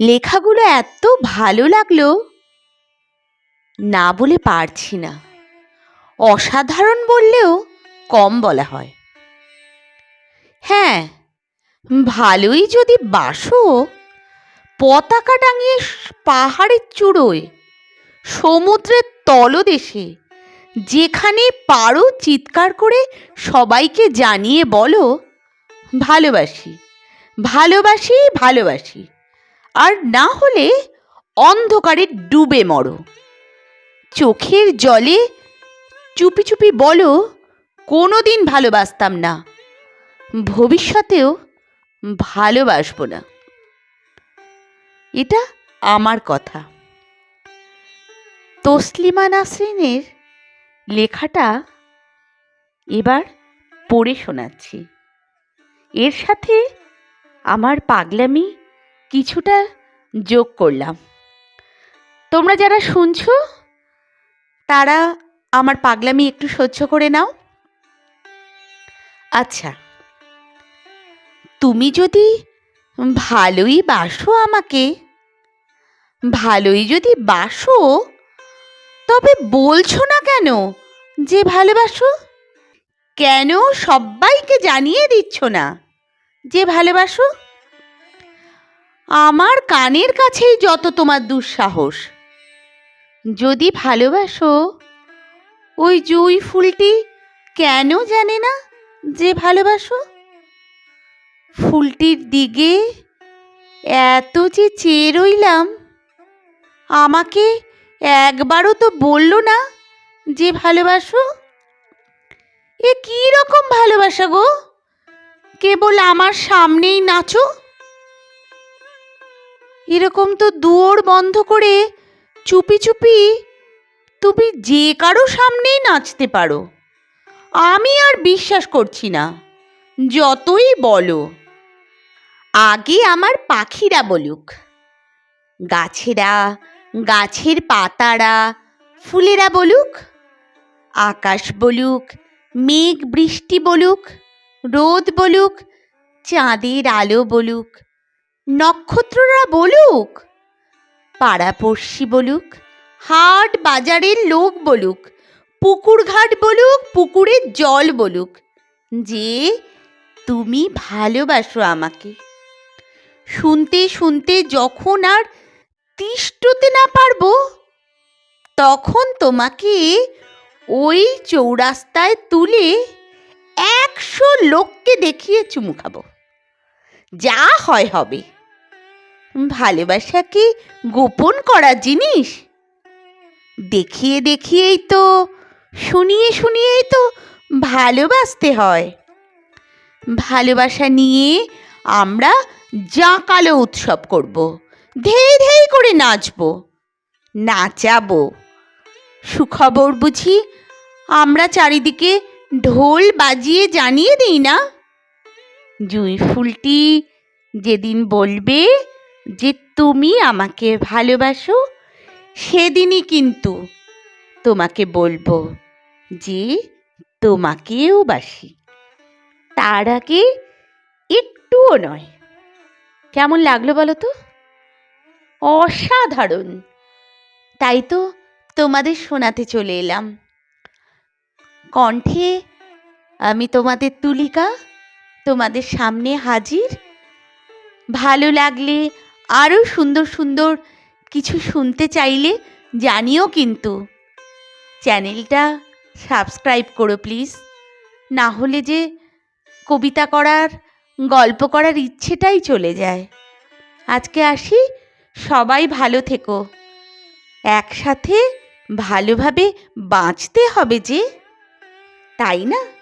লেখাগুলো এত ভালো লাগল। না বলে পারছি না। অসাধারণ বললেও কম বলা হয়। হ্যাঁ ভালোই যদি বাসো, পতাকা টাঙিয়ে পাহাড়ের চূড়োয়, সমুদ্রের তলদেশে যেখানে পারো চিৎকার করে সবাইকে জানিয়ে বলো, ভালোবাসি ভালোবাসি ভালোবাসি। আর না হলে অন্ধকারে ডুবে মরো। চোখের জলে চুপি চুপি বলো কোনো দিন ভালোবাসতাম না। ভবিষ্যতেও ভালোবাসবো না। এটা আমার কথা। তসলিমা নাসরিনের লেখাটা এবার পড়ে শোনাচ্ছি। এর সাথে আমার পাগলামি কিছুটা যোগ করলাম। তোমরা যারা শুনছো, তারা আমার পাগলামি একটু সহ্য করে নাও। আচ্ছা তুমি যদি ভালোই বাসো আমাকে, ভালোই যদি বাসো, তবে বলছো না কেন যে ভালোবাসো? কেন সবাইকে জানিয়ে দিচ্ছ না যে ভালোবাসো? আমার কানের কাছেই যত তোমার দুঃসাহস। যদি ভালোবাসো, ওই জুই ফুলটি কেন জানে না যে ভালোবাসো? ফুলটির দিকে এত যে চেয়ে রইলাম, আমাকে একবারও তো বলল না যে ভালোবাসো? এ কী রকম ভালোবাসা গো? কেবল আমার সামনেই নাচো। এরকম তো দুয়োর বন্ধ করে চুপি চুপি তুমি যে কারও সামনেই নাচতে পারো। আমি আর বিশ্বাস করছি না, যতই বলো। আগে আমার পাখিরা বলুক, গাছেরা, গাছের পাতারা, ফুলেরা বলুক, আকাশ বলুক, মেঘ বৃষ্টি বলুক, রোদ বলুক, চাঁদের আলো বলুক নক্ষত্ররা বলুক। পাড়াপড়শি বলুক, হাট বাজারের লোক বলুক পুকুর ঘাট বলুক, পুকুরের জল বলুক, যে তুমি ভালোবাসো আমাকে। শুনতে শুনতে যখন আর তিষ্টতে না পারব, তখন তোমাকে ওই চৌরাস্তায় তুলে একশো লোককে দেখিয়ে চুমু খাব। যা হয় হবে। ভালোবাসা কি গোপন করা জিনিস? দেখিয়ে দেখিয়েই তো, শুনিয়ে শুনিয়েই তো ভালোবাসতে হয়। ভালোবাসা নিয়ে আমরা জাঁকালো উৎসব করব, ধেই ধেই করে নাচবো, নাচাবো। সুখবর বুঝি আমরা চারিদিকে ঢোল বাজিয়ে জানিয়ে দিই না? জুঁই ফুলটি যেদিন বলবে যে তুমি আমাকে ভালোবাসো, সেদিনই কিন্তু তোমাকে বলব যে তোমাকেও বাসি। তার আগে একটুও নয়। কেমন লাগল বলো তো? অসাধারণ। তাই তো তোমাদের শোনাতে চলে এলাম। কণ্ঠে আমি তোমাদের তুলিকা তোমাদের সামনে হাজির? ভালো লাগলে আরও সুন্দর সুন্দর কিছু শুনতে চাইলে জানিও কিন্তু। চ্যানেলটা সাবস্ক্রাইব করো প্লিজ। না হলে যে কবিতা করার, গল্প করার ইচ্ছেটাই চলে যায়। আজকে আসি, সবাই ভালো থেকো। একসাথে ভালোভাবে বাঁচতে হবে যে। তাই না?